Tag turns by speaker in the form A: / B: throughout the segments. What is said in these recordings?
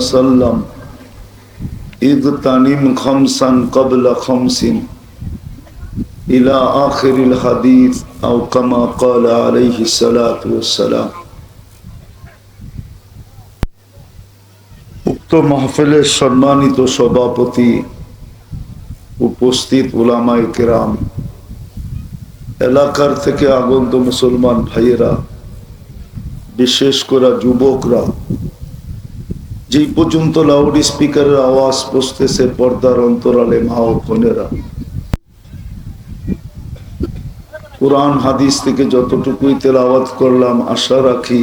A: وسلم اغتنم خمسا قبل خمس إلى آخر الحديث أو كما قال عليه الصلاة والسلام উক্ত মাহফিলের সম্মানিত সভাপতি উপস্থিত ওলামাই কেরাম এলাকার থেকে আগন্ত মুসলমান ভাইয়েরা বিশেষ করে যুবকরা যেই পর্যন্ত লাউড স্পিকারের আওয়াজ পৌঁছতেছে পর্দার অন্তরালে মা ও বোনেরা। কোরআন, হাদিস থেকে যতটুকুই তেলাওয়াত করলাম, আশা রাখি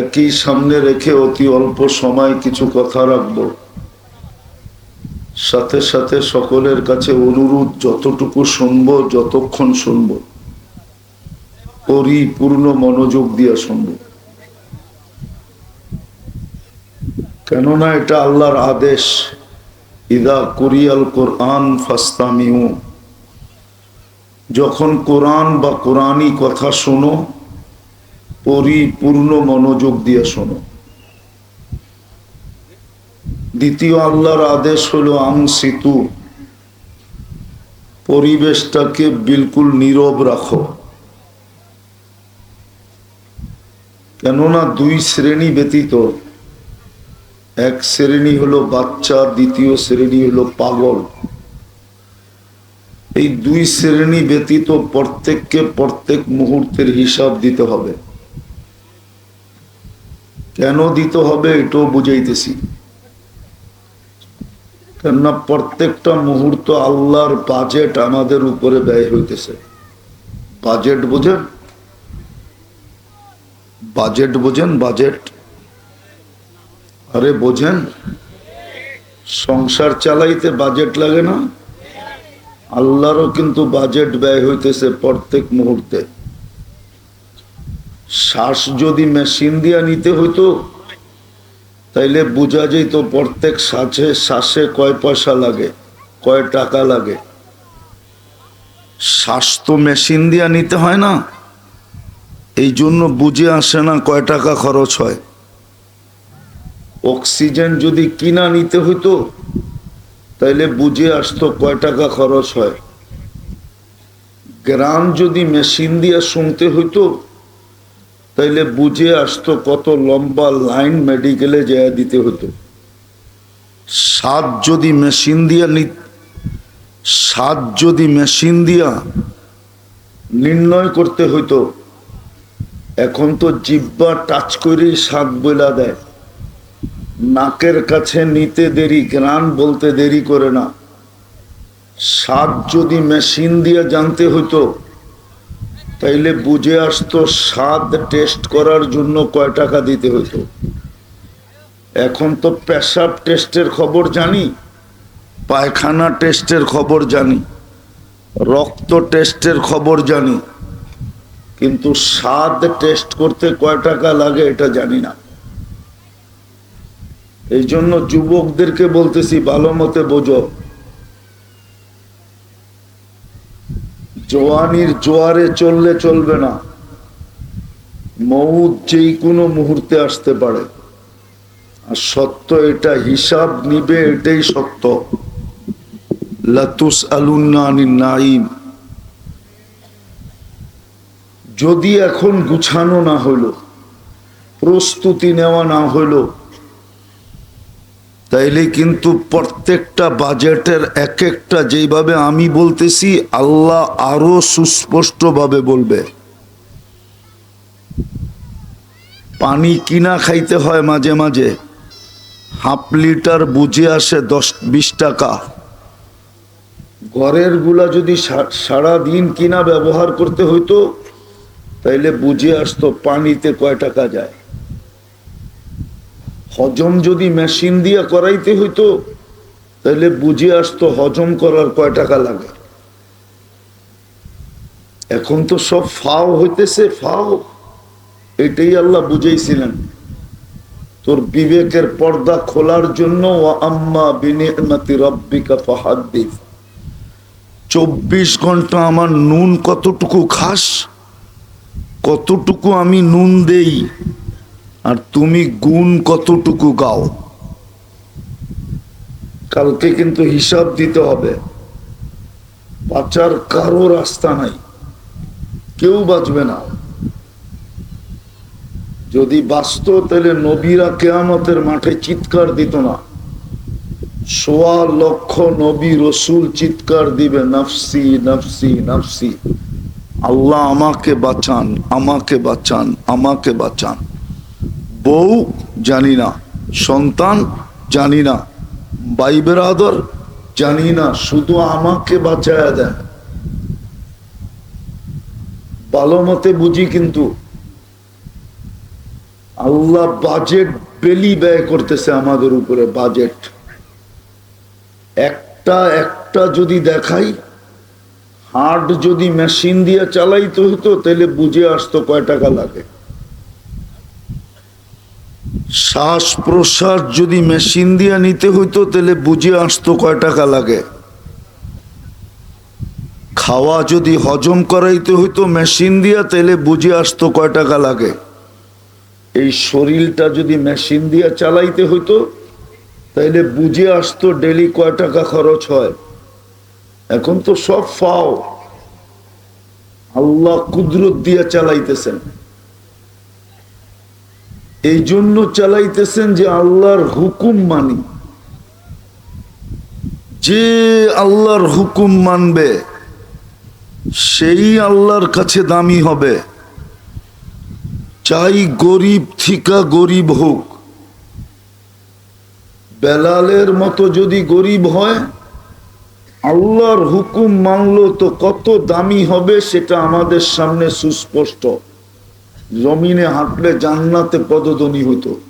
A: একই সামনে রেখে অতি অল্প সময় কিছু কথা রাখব। সাথে সাথে সকলের কাছে অনুরোধ, যতটুকু শুনব, যতক্ষণ শুনব, পরিপূর্ণ মনোযোগ দিয়ে শুনব। কেননা এটা আল্লাহর আদেশ, ইদা কুরিয়াল কোরআন ফাস্তামিউ যখন কোরআন বা কোরআনই কথা শোনো, পরিপূর্ণ মনোযোগ দিয়ে শোনো। দ্বিতীয় আল্লাহর আদেশ হলো, আং সিতু পরিবেশটাকে বিলকুল নীরব রাখো। কেননা দুই শ্রেণি ব্যতীত এক শ্রেণি হলো বাচ্চা, দ্বিতীয় শ্রেণি হলো পাগল। এই দুই শ্রেণি ব্যতীত প্রত্যেককে প্রত্যেক মুহূর্তের হিসাব দিতে হবে। কেন দিতে হবে এটাও বুঝাইতেছি। কেননা প্রত্যেকটা মুহূর্ত আল্লাহর বাজেট আমাদের উপরে ব্যয় হইতেছে। বাজেট বোঝেন? বাজেট বোঝেন বাজেট আরে বোঝেন, সংসার চালাইতে বাজেট লাগে না, আল্লাহরও কিন্তু বাজেট ব্যয় হইতেছে প্রত্যেক মুহূর্তে। শ্বাস যদি মেশিন দিয়া নিতে হইতো, তাইলে বোঝা যেত প্রত্যেক শ্বাসে শ্বাসে কয় পয়সা লাগে, কয় টাকা লাগে। শ্বাস তো মেশিন দিয়া নিতে হয় না এই জন্য বুঝে আসে না কয় টাকা খরচ হয়। অক্সিজেন যদি কিনা নিতে হইতো, তাইলে বুঝে আসতো কয় টাকা খরচ হয়। গ্রাম যদি মেশিন দিয়ে শুনতে হইতো, তাইলে বুঝে আসতো কত লম্বা লাইন মেডিকেলে যায় দিতে হতো সাত যদি মেশিন দিয়া সাত যদি মেশিন দিয়া নির্ণয় করতে হইতো, এখন তো জিব্বা টাচ করেই সাত বইলা দেয়। নাকের কাছে নিতে দেরি গ্রান বলতে দেরি করে না। স্বাদ যদি মেশিন দিয়ে জানতে হইতো, তাইলে বুঝে আসতো স্বাদ টেস্ট করার জন্য কয় টাকা দিতে হইতো। এখন তো পেশাব টেস্টের খবর জানি, পায়খানা টেস্টের খবর জানি, রক্ত টেস্টের খবর জানি, কিন্তু স্বাদ টেস্ট করতে কয় টাকা লাগে এটা জানি না। এই জন্য যুবকদেরকে বলতেছি, ভালো মতে বোঝো। জোয়ানির জোয়ারে চললে চলবে না। মৌত যেই কোনো মুহূর্তে আসতে পারে। আর সত্য এটা, হিসাব নিবে এটাই সত্য। লাতুস নাইম যদি এখন গুছানো না হইল, প্রস্তুতি নেওয়া না হইল তাইলে কিন্তু প্রত্যেকটা বাজেটের এক একটা যেইভাবে আমি বলতেছি, আল্লাহ আরও সুস্পষ্টভাবে বলবে। পানি কিনা খাইতে হয় মাঝে মাঝে। হাফ লিটার বুঝে আসে দশ, বিশ টাকা। ঘরেরগুলা যদি সারা দিন কিনা ব্যবহার করতে হইতো, তাইলে বুঝে আসতো পানিতে কয় টাকা যায়। হজম যদি মেশিন দিয়ে করাইতে হইতো তাহলে বুঝে আসতো হজম করার কয় টাকা লাগে। এখন তো সব ফাও হইতেছে, ফাও। এটাই আল্লাহ বুঝাইছিলেন। তোর বিবেকের পর্দা খোলার জন্য আম্মা বিনিয়মাতি রব্বিকা ফাহাদ্দিস। চব্বিশ ঘণ্টা আমার নুন কতটুকু খাস, কতটুকু আমি নুন দেই? আর তুমি গুণ কতটুকু গাও? কালকে কিন্তু হিসাব দিতে হবে। বাঁচার কারও রাস্তা নাই। কেউ বাঁচবে না। যদি বাঁচত, তাহলে নবীরা কেয়ামতের মাঠে চিৎকার দিত না। সোয়া লক্ষ নবী রসুল চিৎকার দিবে, নফসি নফসি নফসি। আল্লাহ আমাকে বাঁচান আমাকে বাঁচান আমাকে বাঁচান। বউ জানি না, সন্তান জানি না, ভাই বেরাদর জানি না, শুধু আমাকে বাঁচায়া দেন। ভালো মতে বুঝি কিন্তু আল্লাহ বাজেট বেলি ব্যয় করতেছে আমাদের উপরে বাজেট একটা একটা যদি দেখাই হার্ট যদি মেশিন দিয়ে চালাইতে হতো তাহলে বুঝে আসতো কয় টাকা লাগে। শ্বাস প্রশ্বাস যদি মেশিন দিয়ে নিতে হইতো, তাহলে বুঝে আসতো কয় টাকা লাগে। খাওয়া যদি হজম করাইতে হইতো মেশিন দিয়া, তাহলে বুঝে আসতো কয় টাকা লাগে। এই শরীরটা যদি মেশিন দিয়া চালাইতে হইতো তাইলে বুঝে আসতো ডেলি কয় টাকা খরচ হয়। এখন তো সব ফাও। আল্লাহ কুদরত দিয়া চালাইতেছেন। এই জন্য চালাইতেছেন যে আল্লাহর হুকুম মানি। যে আল্লাহর হুকুম মানবে, সেই আল্লাহর কাছে দামি হবে। চাই গরিব থিকা গরিব হোক। বেলালের মতো যদি গরিব হয়, আল্লাহর হুকুম মানলো তো কত দামি হবে সেটা আমাদের সামনে সুস্পষ্ট। জমিনে হাঁটলে জান্নাতে পদধ্বনি হতো।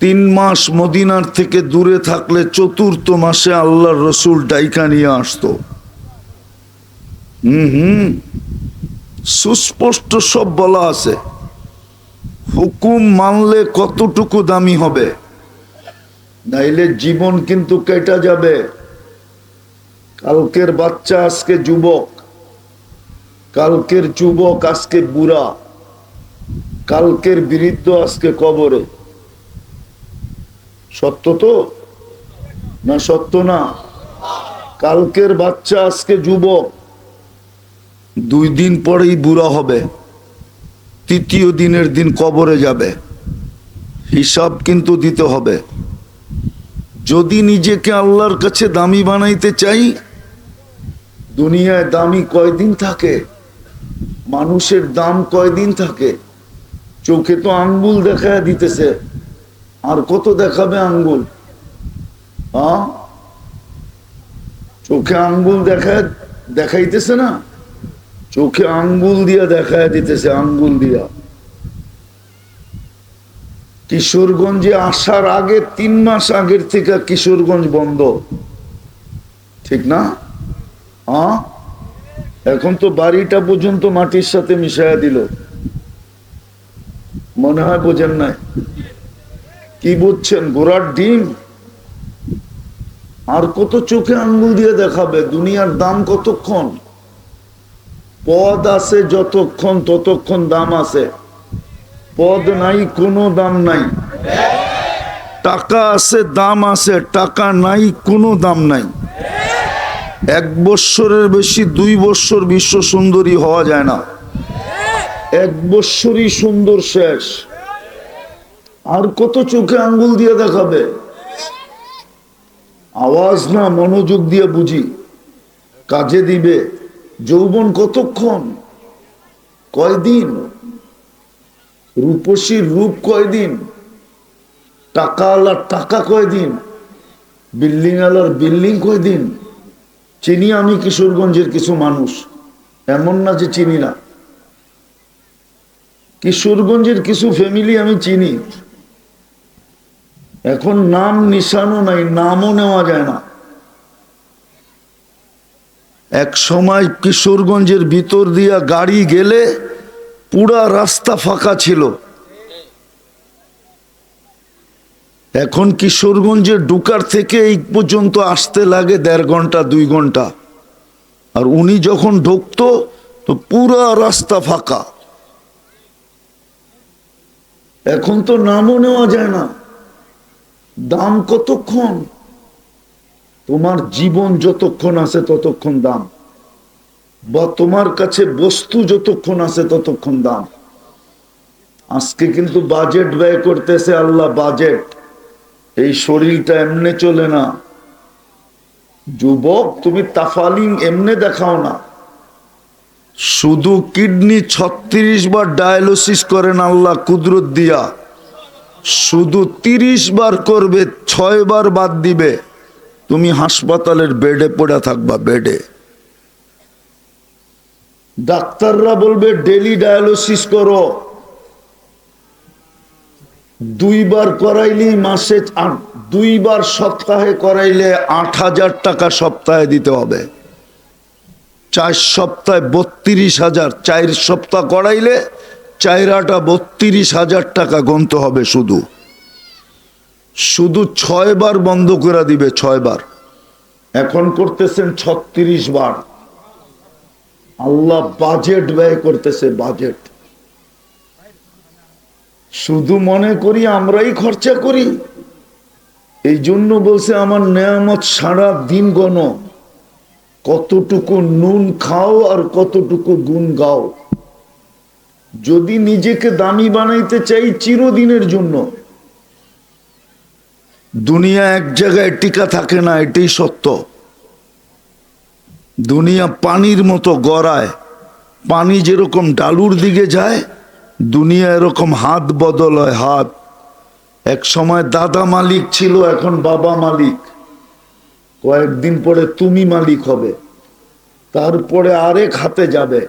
A: তিন মাস মদিনার থেকে দূরে থাকলে চতুর্থ মাসে আল্লাহর রসুল ডাইকা নিয়ে আসতো। হুম হুম। সুস্পষ্ট সব বলা আছে। হুকুম মানলে কতটুকু দামি হবে? নাইলে জীবন কিন্তু কেটা যাবে। কালকের বাচ্চা আজকে যুবক। কালকের যুবক আজকে বুড়া, কালকের বৃদ্ধ আজকে কবরে। সত্য তো? না সত্য না? কালকের বাচ্চা আজকে যুবক, দুই দিন পরেই বুড়া হবে, তৃতীয় দিনের দিন কবরে যাবে। হিসাব কিন্তু দিতে হবে। যদি নিজেকে আল্লাহর কাছে দামি বানাইতে চাই, দুনিয়ায় দামি কয়দিন থাকে? মানুষের দাম কয়দিন থাকে? চোখে তো আঙ্গুল দেখা দিতেছে। আর কত দেখাবে আঙ্গুল? চোখে আঙ্গুল দেখা দেখাইতেছে না? চোখে আঙ্গুল দিয়া দেখায় দিতেছে, আঙ্গুল দিয়া। কিশোরগঞ্জে আসার আগে তিন মাস আগের থেকে কিশোরগঞ্জ বন্ধ। ঠিক না? হ্যাঁ এখন তো বাড়িটা পর্যন্ত মাটির সাথে মিশাইয়া দিল। মনে হয় বোঝেন নাই। কি বুঝছেন? গোড়ার ডিম? আর কত চোখে আঙ্গুল দিয়ে দেখাবে? দুনিয়ার দাম কতক্ষণ? পদ আছে যতক্ষণ, ততক্ষণ দাম আছে। পদ নাই, কোনো দাম নাই। টাকা আছে, দাম আছে। টাকা নাই, কোনো দাম নাই। এক বৎসরের বেশি, দুই বৎসর বিশ্ব সুন্দরী হওয়া যায় না। এক বৎসরই সুন্দর শেষ। আর কত চোখে আঙ্গুল দিয়ে দেখাবে? আওয়াজ না, মনোযোগ দিয়ে বুঝি। কাজে দিবে। যৌবন কতক্ষণ? কয়দিন? রূপসীর রূপ কয়দিন? টাকা আলার টাকা কয়দিন? বিল্ডিং আলার বিল্ডিং কয়দিন? চিনি আমি কিশোরগঞ্জের কিছু মানুষ। এমন না যে চিনি না। কিশোরগঞ্জের কিছু ফ্যামিলি আমি চিনি। এখন নাম নিশানো নাই, নামও নেওয়া যায় না। এক সময় কিশোরগঞ্জের ভিতর দিয়া গাড়ি গেলে পুরা রাস্তা ফাঁকা ছিল। এখন কিশোরগঞ্জের ডুকার থেকে এই পর্যন্ত আসতে লাগে দেড় ঘণ্টা, দুই ঘণ্টা। আর উনি যখন ঢুকতো, তো পুরা রাস্তা ফাঁকা। এখন তো নামও নেওয়া যায় না। দাম কতক্ষণ? তোমার জীবন যতক্ষণ আছে ততক্ষণ দাম। বা তোমার কাছে বস্তু যতক্ষণ আছে ততক্ষণ দাম। আজকে কিন্তু বাজেট ব্যয় করতেছে আল্লাহ বাজেট। এই শরীরটা এমনে চলে না। যুবক, তুমি তাফালিং এমনে দেখাও না। শুধু কিডনি ছত্রিশ বার ডায়ালিসিস করেন আল্লাহ কুদরত দিয়া। শুধু তিরিশ বার করবে, ছয় বার বাদ দিবে। তুমি হাসপাতালের বেডে পড়ে থাকবা, বেডে। ডাক্তাররা বলবে, ডেলি ডায়ালিসিস করো। দুইবার করাইলি মাসে দুইবার সপ্তাহে করাইলে আট হাজার টাকা সপ্তাহে দিতে হবে। চার সপ্তাহে বত্রিশ হাজার, চার সপ্তাহ করাইলে চাইরাটা বত্রিশ হাজার টাকা গণতে হবে শুধু। শুধু ছয় বার বন্ধ করে দিবে ছয় বার। এখন করতেছেন ছত্রিশ বার। আল্লাহ বাজেট ব্যয় করতেছে বাজেট শুধু মনে করি, আমরাই খরচা করি। এই জন্য বলছে, আমার নেয়ামত সারা দিন গণ। কতটুকু নুন খাও আর কতটুকু গুণ গাও। যদি নিজেকে দামি বানাইতে চাই চিরদিনের জন্য। দুনিয়া এক জায়গায় টিকা থাকে না, এটাই সত্য। দুনিয়া পানির মতো গড়ায়, পানি যেরকম ডালুর দিকে যায় দুনিয়া এরকম হাত বদল হয়, হাত। এক সময় দাদা মালিক ছিল, এখন বাবা মালিক। কয়েকদিন পরে তুমি মালিক হবে। তারপরে আরেক হাতে যাবে।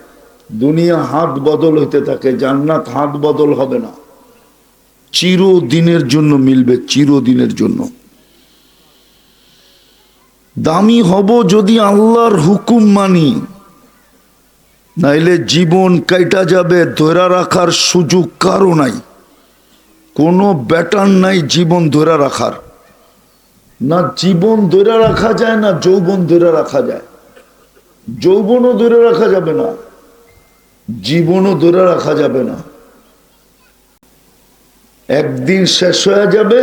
A: দুনিয়া হাত বদল হইতে থাকে, জান্নাত হাত বদল হবে না। চিরদিনের জন্য মিলবে, চিরদিনের জন্য। দামি হব যদি আল্লাহর হুকুম মানি। নাইলে জীবন কাইটা যাবে, ধরে রাখার সুযোগ কারও নাই। কোনো ব্যাটার নাই জীবন ধরে রাখার। না জীবন ধরে রাখা যায়, না যৌবন ধরে রাখা যায়। যৌবনও ধরে রাখা যাবে না, জীবনও ধরে রাখা যাবে না। একদিন শেষ হয়ে যাবে,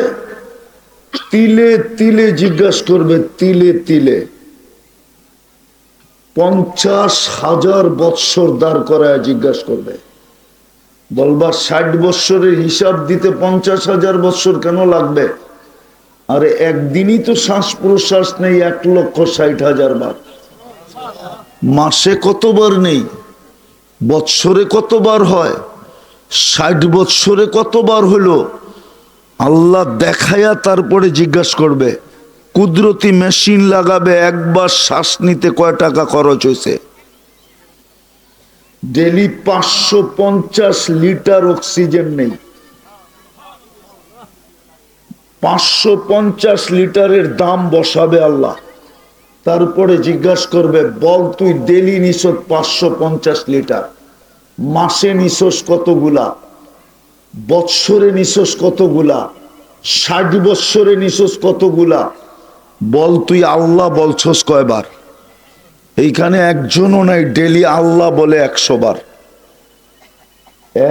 A: তিলে তিলে জিজ্ঞাসা করবে, তিলে তিলে। পঞ্চাশ হাজার বৎসর দাঁড় করায় জিজ্ঞাসা করবে। বলবা ষাট বৎসরের হিসাব দিতে পঞ্চাশ হাজার বৎসর কেন লাগবে? আরে একদিনই তো শ্বাস প্রশ্বাস নেই, এক লক্ষ ষাট হাজার বার। মাসে কতবার নেই? বৎসরে কতবার হয়? ষাট বৎসরে কতবার হলো? আল্লাহ দেখায়া তারপরে জিজ্ঞাসা করবে। কুদরতি মেশিন লাগাবে, একবার শ্বাস নিতে কয় টাকা খরচ হয়েছে ডেলি পাঁচশো পঞ্চাশ লিটার অক্সিজেন নেই। পাঁচশো পঞ্চাশ লিটারের দাম বসাবে আল্লাহ। তারপরে জিজ্ঞাসা করবে, বল তুই ডেলি নিছস পাঁচশো পঞ্চাশ লিটার, মাসে নিছস কতগুলা, বৎসরে নিছস কতগুলা, ষাট বৎসরে নিছস কতগুলা বল তুই আল্লাহ বলছস কয়বার? এইখানে একজনও নাই, ডেলি আল্লাহ বলে একশো বার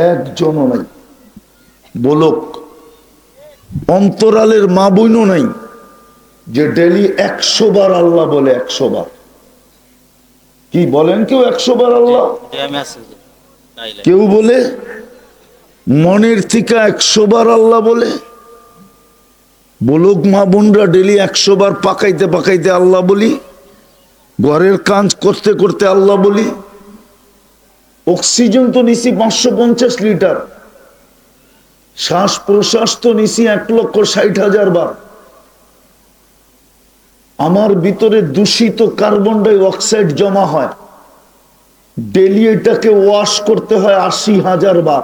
A: একজনও নাই। বলক, অন্তরালের মা বইনও নাই যে ডেলি একশো বার আল্লাহ বলে একশো বার কি বলেন কেউ একশো বার আল্লাহ? কেউ বলে, মনের থেকে একশো বার আল্লাহ বলে? বলুক মা বোনরা ডেলি একশো বার পাকাইতে পাকাইতে আল্লাহ বলি, ঘরের কাজ করতে করতে আল্লাহ বলি। অক্সিজেন তো নিছি পাঁচশো পঞ্চাশ লিটার শ্বাস প্রশ্বাস তো নিছি এক লক্ষ ষাট হাজার বার। আমার ভিতরে দূষিত কার্বন ডাই অক্সাইড জমা হয়, ডেলি এটাকে ওয়াশ করতে হয় আশি হাজার বার।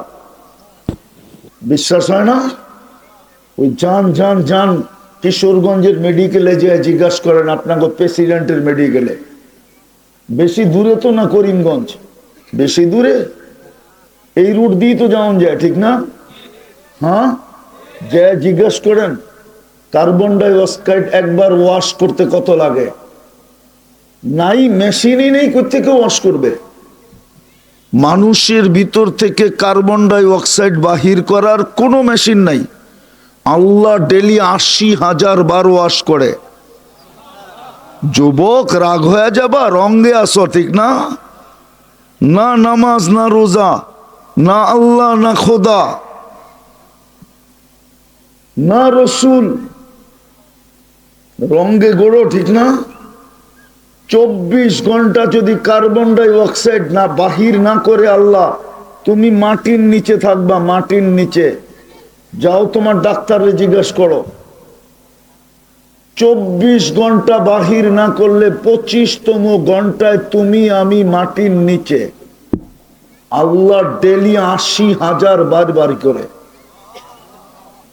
A: বিশ্বাস হয় না? ওই যান যান যান কিশোরগঞ্জের মেডিকেলে যে জিজ্ঞাসা করেন, আপনাকে প্রেসিডেন্টের মেডিকেলে বেশি দূরে তো না করিমগঞ্জ? বেশি দূরে? এই রুট দিয়ে তো যাওয়া যায়, ঠিক না? হ্যাঁ? যে জিজ্ঞেস করেন কার্বন ডাই অক্সাইড একবার ওয়াশ করতে কত লাগে? নাই মেশিনই নেই, কোথেকে ওয়াশ করবে? মানুষের ভিতর থেকে কার্বন ডাই অক্সাইড বাহির করার কোনো মেশিন নাই। আল্লাহ ডেলি আশি হাজার বার ওয়াশ করে। যুবক রাগ হয়ে যাবা রঙ্গে আসো, ঠিক না? না নামাজ, না রোজা, না আল্লাহ, না খোদা, না রসুল। রঙ্গে গোড়ো, ঠিক না? চব্বিশ ঘণ্টা যদি কার্বন ডাই অক্সাইড না, বাহির না করে আল্লাহ, তুমি মাটির নিচে থাকবা, মাটির নিচে। যাও তোমার ডাক্তারে জিজ্ঞেস করো। চব্বিশ ঘণ্টা বাহির না করলে পঁচিশতম ঘন্টায় তুমি, আমি মাটির নিচে। আল্লাহ ডেলি আশি হাজার বার বার করে।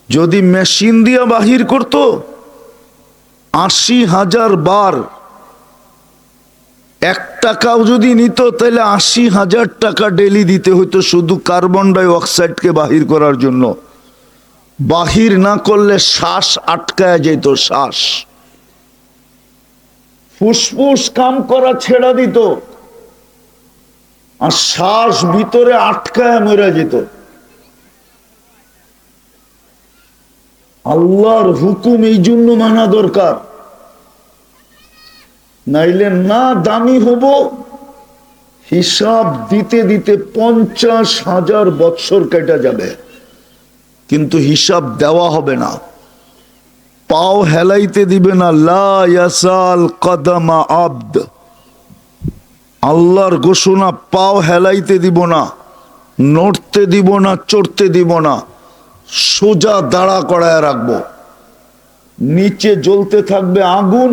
A: যদি মেশিন দিয়া বাহির করতো, আশি হাজার বার। এক টাকাও যদি নিত, তাহলে আশি হাজার টাকা ডেলি দিতে হতো শুধু কার্বন ডাই অক্সাইডকে বাহির করার জন্য। বাহির না করলে শ্বাস আটকায় যেত শ্বাস। ফুসফুস কাম করা ছেড়া দিত। আর শ্বাস ভিতরে আটকায় মরে যেত। আল্লাহর হুকুম এই জন্য মানা দরকার। নাইলে না দামি হব, হিসাব দিতে দিতে পঞ্চাশ হাজার বৎসর কেটে যাবে। কিন্তু হিসাব দেওয়া হবে না। পাও হেলাইতে দিবে না, লা ইয়াসাল কদমা আব্দ। আল্লাহর ঘোষণা, পাও হেলাইতে দিব না, নড়তে দিব না, চড়তে দিব না, সোজা দাঁড়া করায় রাখব। নিচে জ্বলতে থাকবে আগুন,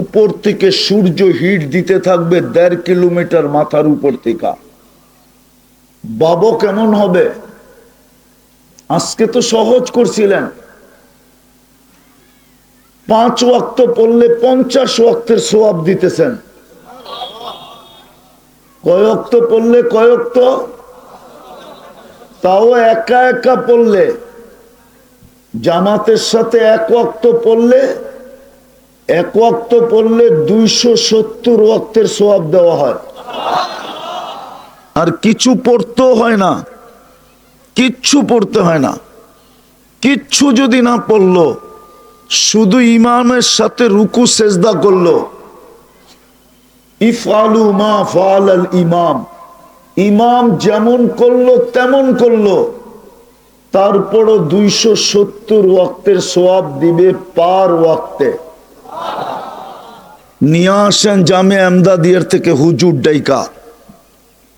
A: উপর থেকে সূর্য হিট দিতে থাকবে দেড় কিলোমিটার মাথার উপর থেকে। বাবু কেমন হবে? আজকে তো সহজ করছিলেন। পাঁচ ওয়াক্ত পড়লে পঞ্চাশ ওয়াক্তের সোয়াব দিতেছেন। কয়ক্ত পড়লে কয়ক্ত তাও একা একা পড়লে। জামাতের সাথে এক ওয়াক্ত পড়লে, এক ওয়াক্ত পড়লে দুইশো সত্তর ওয়াক্তের সোয়াব দেওয়া হয়। আর কিছু পড়তেও হয় না। কিচ্ছু পড়তে হয় না। কিচ্ছু যদি না পড়ল, শুধু ইমামের সাথে রুকু, সেজদা করল। ইফআলু মা ফাল আল ইমাম। ইমাম যেমন করল, তেমন করল। তারপরও দুইশো সত্তর ওয়াক্তের সোয়াব দিবে পার ওয়াক্তে। নিয়ে আসেন জামে আমদাদিয়ার থেকে হুজুর ডাইকা।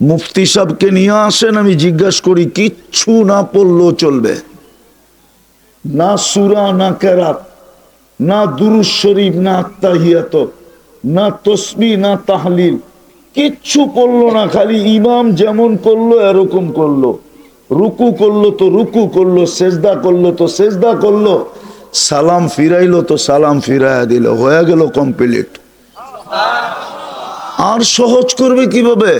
A: মুফতি সাহেবকে নিয়ে আসেন, আমি জিজ্ঞাসা করি, কিচ্ছু না পড়লেও চলবে। না সুরা, না কেরাত, না দুরুজ শরীফ, না আত্মাহিয়াত না তসবি, না তাহলিল, কিচ্ছু করল না, খালি ইমাম যেমন করল, এরকম করল। রুকু করল তো রুকু করল, সেজদা করল তো সেজদা করল, সালাম ফিরাইলো তো সালাম ফিরাইয়া দিল, হয়ে গেল কমপ্লিট আর সহজ করবে কীভাবে?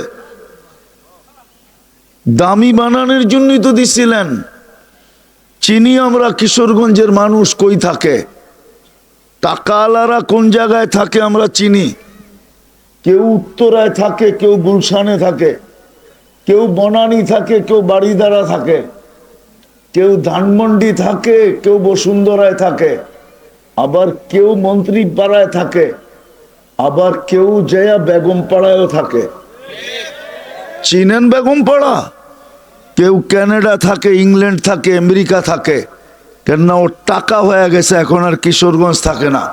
A: দামি বানানোর জন্যই তো দিছিলেন। চিনি আমরা কিশোরগঞ্জের মানুষ কই থাকে? টাকাওয়ালারা কোন জায়গায় থাকে আমরা চিনি? কেউ উত্তরায় থাকে, কেউ গুলশানে থাকে, কেউ বনানি থাকে, কেউ বাড়িদারা থাকে, কেউ ধানমন্ডি থাকে, কেউ বসুন্ধরায় থাকে, আবার কেউ মন্ত্রী পাড়ায় থাকে, আবার কেউ জয়া বেগম পাড়ায়ও থাকে। চিনেন বেগম পাড়া কেউ ক্যানাডা থাকে, ইংল্যান্ড থাকে, আমেরিকা থাকে, কেননা ওর টাকা হয়ে গেছে, এখন আর কিশোরগঞ্জ থাকে না।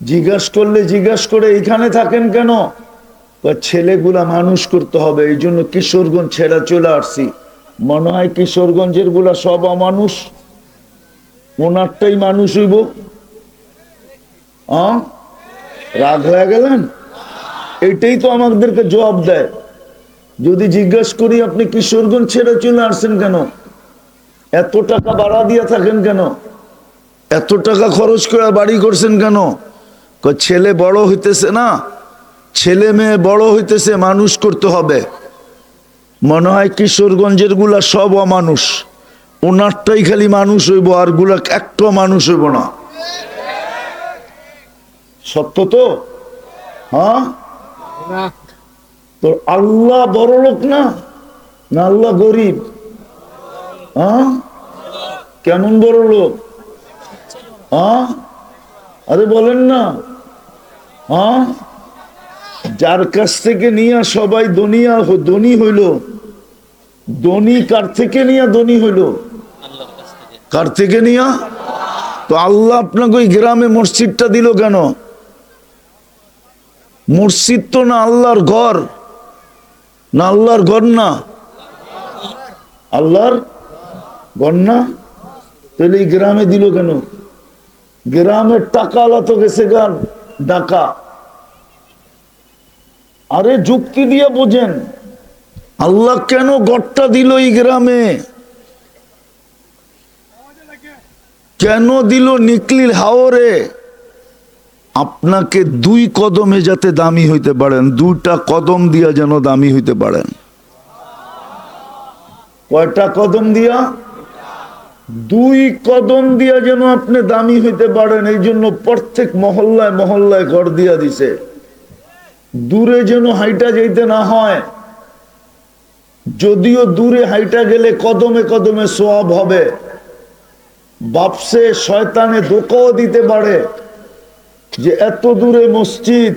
A: জিজ্ঞাস করলে জিজ্ঞাস করে, এখানে থাকেন কেন? ছেলেগুলা মানুষ করতে হবে, এই জন্য কিশোরগঞ্জ ছেড়া চলে আসছি। মনে হয় কিশোরগঞ্জেরগুলা সব অমানুষ। ওনারটাই মানুষ হইব? রাগ হয়ে গেলেন? এটাই তো আমাদেরকে জবাব দেয়। যদি জিজ্ঞাসা করি, আপনি কিশোরগঞ্জ ছেড়ে চলে আসছেন কেন? এত টাকা ভাড়া দিয়ে থাকেন কেন? এত টাকা খরচ করে বাড়ি করছেন কেন? ছেলে বড় হইতেছে না। ছেলে মেয়ে বড় হইতেছে, মানুষ করতে হবে। মনে হয় কিশোরগঞ্জেরগুলা সব অমানুষ। ওনারটাই খালি মানুষ হইব আরগুলা একটা মানুষ হইব না। সত্য তো? হ্যাঁ? তো আল্লাহ বড় লোক না? না আল্লাহ গরিব। হ্যাঁ কেমন বড় লোক? আরে বলেন না। হ্যাঁ যার কাছ থেকে নিয়ে সবাই দনিয়া ধনী হইল। ধনী কার থেকে নিয়ে ধনী হইল? কার থেকে নিয়া? তো আল্লাহ আপনাকে ওই গ্রামে মসজিদটা দিল কেন? মসজিদ তো না আল্লাহর ঘর। না আল্লাহর ঘর না আল্লাহর ঘর না তাহলে গ্রামে দিল কেন? গ্রামের টাকা আলা তো গেছে গান, ডাকা। আরে যুক্তি দিয়ে বোঝেন, আল্লাহ কেন গড়টা দিল এই গ্রামে? কেন দিল নিকলিল হাওরে? আপনাকে দুই কদমে যাতে দামি হইতে পারেন, দুইটা কদম দিয়া যেন দামি হইতে পারেন। কয়টা কদম দিয়া? দুই কদম দিয়া যেন আপনি দামি হইতে পারেন, এই জন্য প্রত্যেক মহল্লায় মহল্লায় ঘর দিয়া দিছে। দূরে যেন হাইটা যাইতে না হয়, যদিও দূরে হাইটা গেলে কদমে কদমে সোয়াব হবে। বাপসে শয়তানে ধোকাও দিতে পারে। যে এত দূরে মসজিদ,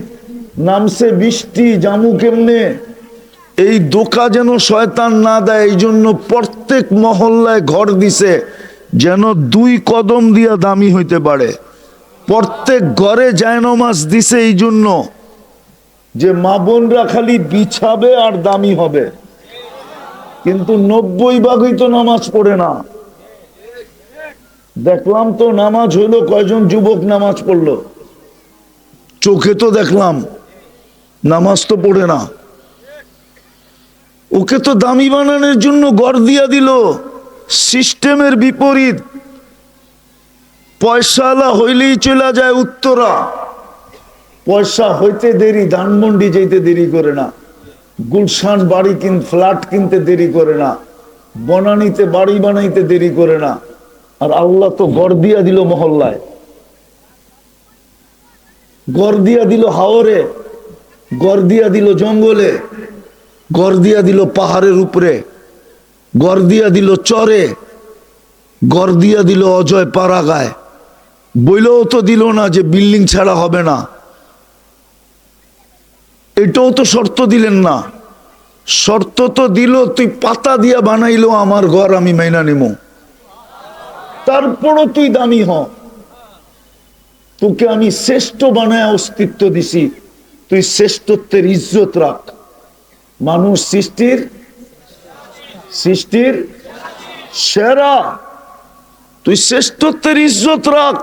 A: নামছে বৃষ্টি, জামু কেমনে? এই দোকা যেন শয়তান না দেয়, এই জন্য প্রত্যেক মহল্লায় ঘর দিছে, যেন দুই কদম দিয়া দামি হইতে পারে। প্রত্যেক ঘরে জায়নমাজ দিছে এই জন্য, যে মা বোনরা খালি বিছাবে আর দামি হবে। কিন্তু নব্বই ভাগই তো নামাজ পড়ে না। দেখলাম তো নামাজ হইল কয়জন যুবক নামাজ পড়ল? চোখে তো দেখলাম, নামাজ তো পড়ে না। ওকে তো দামি বানানোর জন্য গড় দিয়া দিল। সিস্টেমের বিপরীত পয়সাওয়ালা হইলেই চলে যায় উত্তরা। পয়সা হইতে দেরি, ধানমন্ডি যেতে দেরি করে না। গুলশান বাড়ি কিন, ফ্ল্যাট কিনতে দেরি করে না। বনানিতে বাড়ি বানাইতে দেরি করে না। আর আল্লাহ তো গড় দিয়া দিল মহল্লায়। গড় দিয়া দিল হাওরে, গড় দিয়া দিল জঙ্গলে, গড় দিয়া দিল পাহাড়ের উপরে, গড় দিয়া দিল চরে, গড় দিয়া দিল অজয় পাড়াগায়। বইলেও তো দিল না যে বিল্ডিং ছাড়া হবে না। এটাও তো শর্ত দিলেন না। শর্ত তো দিল, তুই পাতা দিয়া বানাইলো আমার ঘর, আমি মাইনা নিব তারপরও তুই দামি হ। তোকে আমি শ্রেষ্ঠ বানায় অস্তিত্ব দিছি। তুই শ্রেষ্ঠত্বের ইজ্জত রাখ। মানুষ সৃষ্টির সৃষ্টির সেরা। তুই শ্রেষ্ঠত্বের ইজ্জত রাখ।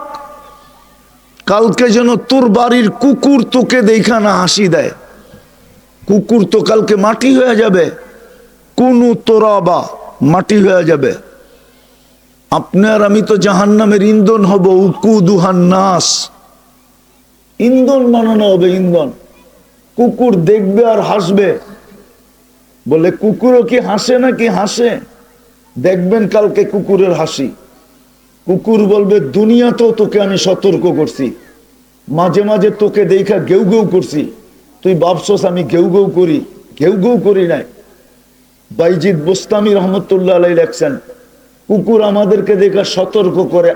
A: কালকে যেন তোর বাড়ির কুকুর তোকে দেখা না হাসি দেয়। কুকুর তো কালকে মাটি হয়ে যাবে। কোন তোরা বা মাটি হয়ে যাবে। আপনার আমি তো জাহান্নামের ইন্ধন হব উকু দুহান নাস। ইন্ধন বানানো হবে ইন্ধন। কুকুর দেখবে আর হাসবে। বলে, কুকুরও কি হাসে নাকি হাসে? দেখবেন কালকে কুকুরের হাসি। কুকুর বলবে, দুনিয়াতেও তোকে আমি সতর্ক করছি। মাঝে মাঝে তোকে দেখা গেউ গেউ করছি। তুই ভাবছস আমি ঘেউ গেউ করি। ঘেউ গেউ করি নাই। বাইজিৎ বোস্তামি রহমতুল্লাহ আলাই লেখছেন কুকুর আমাদেরকে দেখে সতর্ক করে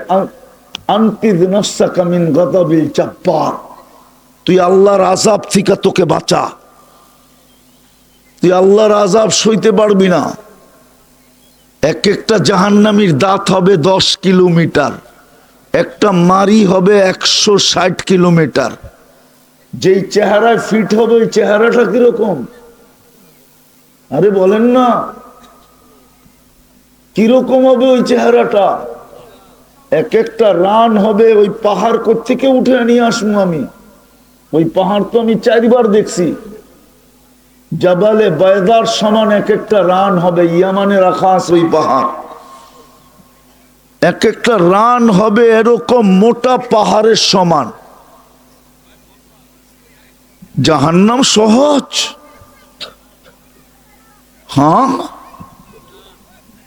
A: তুই আল্লাহর আজাব থেকে তোকে বাঁচা। তুই আল্লাহর আজাব সইতে পারবি না। এক একটা জাহান্নামীর দাঁত হবে দশ কিলোমিটার। একটা মারি হবে একশো ষাট কিলোমিটার। যেই চেহারায় ফিট হবে, ওই চেহারাটা কীরকম? আরে বলেন না। কীরকম হবে ওই চেহারাটা? এক একটা রান হবে, ওই পাহাড় থেকে উঠে নিয়ে আসব আমি? ওই পাহাড় তো আমি চারবার দেখছি। জাবালে বয়দার সমান এক একটা রান হবে, ইয়ামানে রাখা আছে ওই পাহাড়। এক একটা রান হবে এরকম মোটা পাহাড়ের সমান। জাহান্নাম সহজ। হ্যাঁ?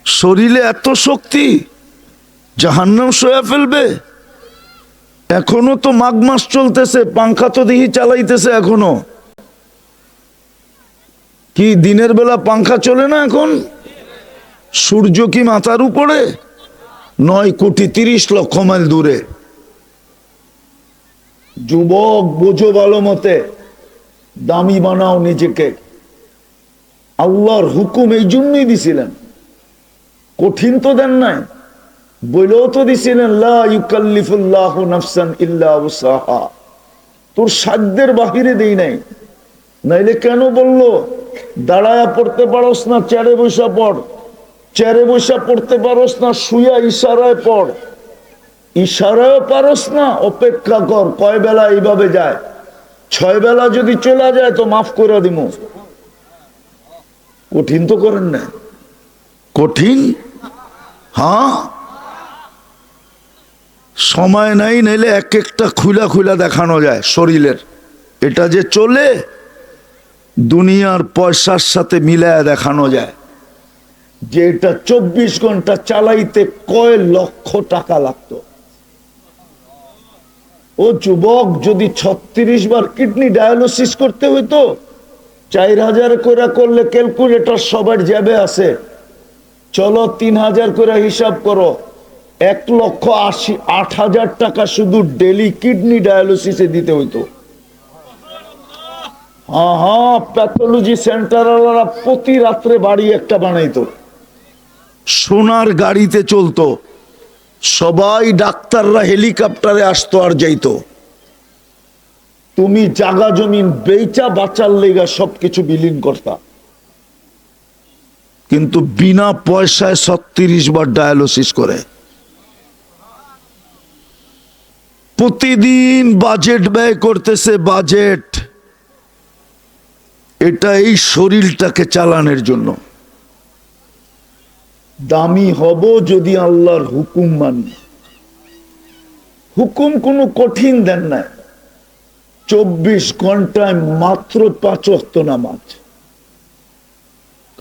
A: শরীরে এত শক্তি, জাহান্নাম সয়া ফেলবে। এখনও তো মাঘ মাস চলতেছে, পাংখা তো দেখি চালাইতেছে এখনও। কি দিনের বেলা পাংখা চলে না এখন? সূর্য কি মাথার উপরে? নয় কোটি তিরিশ লক্ষ মাইল দূরে। যুবক, বোঝো ভালো মতে, দামি বানাও নিজেকে। আল্লাহর হুকুম এই জন্যই দিছিলেন। কঠিন তো দেন নাই। বইলেও তো দিছিলেন তোর সাধ্যের বাহিরে দেই নাই। নাইলে কেন বলল, দাঁড়ায়া পড়তে পারস না, চেয়ারে বসা পড়। চেয়ারে বসা পড়তে পারস না শুয়া ইশারায় পড়। ইশারায় পারস না, অপেক্ষা কর, কয় বেলা এইভাবে যায়। ছয় বেলা যদি চলে যায় তো মাফ করে দিব কঠিন তো করেন না কঠিন? হ্যাঁ? সময় নাই নাইলে এক একটা খুলা খুলা দেখানো যায় শরীরের। এটা যে চলে, দুনিয়ার পয়সার সাথে মিলায় দেখানো যায়। যে এটা চব্বিশ ঘণ্টা চালাইতে কয় লক্ষ টাকা লাগতো। ও যুবক, যদি ছত্রিশ বার কিডনি ডায়ালিসিস করতে হইতো, চার হাজার করে করলে ক্যালকুলেটর সবার জ্যাবে আছে। চলো তিন হাজার করে হিসাব করো। এক লক্ষ আশি, আট হাজার টাকা শুধু ডেলি কিডনি ডায়ালিসিসে দিতে হইতো। হ্যাঁ হ্যাঁ প্যাথোলজি সেন্টার প্রতি রাত্রে বাড়ি একটা বানাইতো। সোনার গাড়িতে চলতো। সবাই ডাক্তাররা হেলিকপ্টারে আসতো আর যাইতো। তুমি জাগা জমিন বেচা বাঁচার লেগা সবকিছু বিলীন করতা। কিন্তু বিনা পয়সায় ছত্রিশ বার ডায়ালিসিস করে। প্রতিদিন বাজেট ব্যয় করতেছে বাজেট। এটা এই শরীরটাকে চালানোর জন্য। দামি হব যদি আল্লাহর হুকুম মানি। হুকুম কোনো কঠিন দেন নাই। চব্বিশ ঘন্টায় মাত্র পাঁচ অক্ত নামাজ।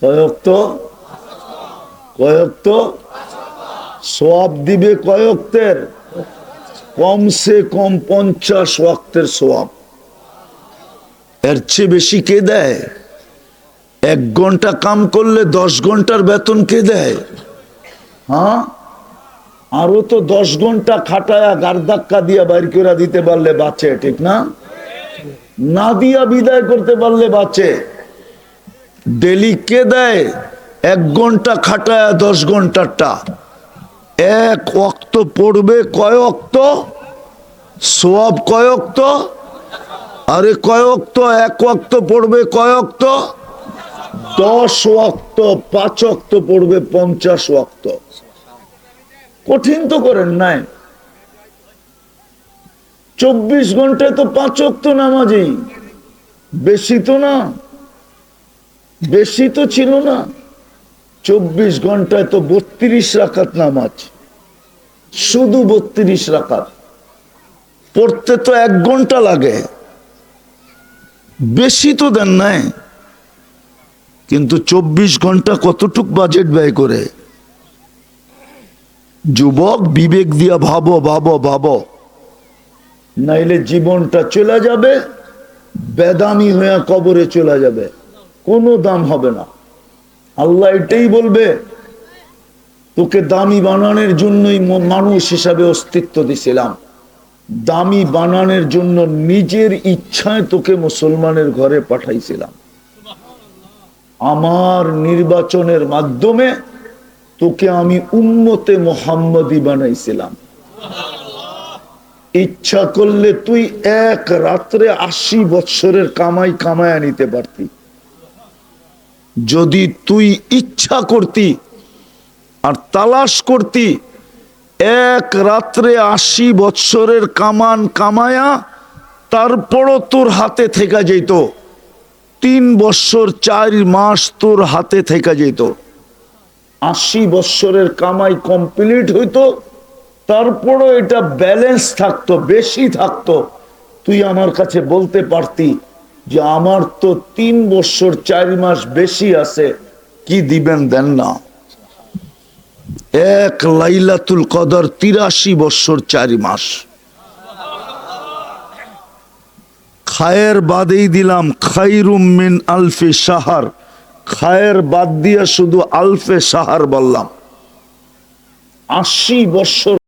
A: কয়ক্ত কয়ক্ত সব দিবে কয়ক্তের কমসে কম পঞ্চাশ ওয়াক্তের সোয়াব। এর চেয়ে বেশি কে দেয়? এক ঘণ্টা কাম করলে দশ ঘণ্টার বেতন কে দেয়? হ্যাঁ? আরও তো দশ ঘণ্টা খাটায়া গারধাক্কা দিয়া বাইর করে দিতে পারলে বাঁচে, ঠিক না? না দিয়া বিদায় করতে পারলে বাঁচে। ডেলি কে দেয়, এক ঘণ্টা খাটায়, দশ ঘন্টারটা। এক অক্ত পড়বে, কয় অক্ত? সোয়াব কয় অক্ত? আরে কয় অক্ত? এক অক্ত পড়বে, কয় অক্ত? দশ ওয়াক্ত পাঁচ অক্ত পড়বে, পঞ্চাশ ওয়াক্ত কঠিন তো করেন নাই। চব্বিশ ঘন্টায় তো পাঁচ অক্ত নামাজেই বেশি তো না। বেশি তো ছিল না। চব্বিশ ঘন্টায় তো বত্রিশ রাখাত নামাজ। শুধু বত্রিশ রাখাত পড়তে তো এক ঘণ্টা লাগে। বেশি তো দেন নাই। কিন্তু চব্বিশ ঘণ্টা কতটুক বাজেট ব্যয় করে? যুবক বিবেক দিয়া ভাবো ভাবো ভাবো। নাইলে জীবনটা চলে যাবে, বেদামি হয়ে কবরে চলে যাবে। কোনো দাম হবে না। আল্লাহ এটাই বলবে, তোকে দামি বানানোর জন্যই মানুষ হিসাবে অস্তিত্ব দিছিলাম। দামি বানানোর জন্য নিজের ইচ্ছায় তোকে মুসলমানের ঘরে পাঠাইছিলাম। আমার নির্বাচনের মাধ্যমে তোকে আমি উম্মতে মোহাম্মদী বানাইছিলাম। ইচ্ছা করলে তুই এক রাত্রে আশি বৎসরের কামাই কামায়া নিতে পারতি। যদি তুই ইচ্ছা করতি আর তালাশ করতি, এক রাত্রে আশি বৎসরের কামান কামায়া তারপরও তোর হাতে থেকে যেত। তিন বৎসর, চার মাস তোর হাতে থেকে যেত। আশি বৎসরের কামাই কমপ্লিট হইতো, তারপরও এটা ব্যালেন্স থাকতো, বেশি থাকতো। তুই আমার কাছে বলতে পারতি যে আমার তো তিন বৎসর চার মাস বেশি আছে, কি দিবেন দেন না? এক লাইলাতুল কদর তিরাশি বৎসর চারি মাস। খায়ের বাদেই দিলাম খাইরুম মিন আলফি সাহার খায়ের বাদ দিয়া শুধু আলফে সাহার বললাম। আশি বছর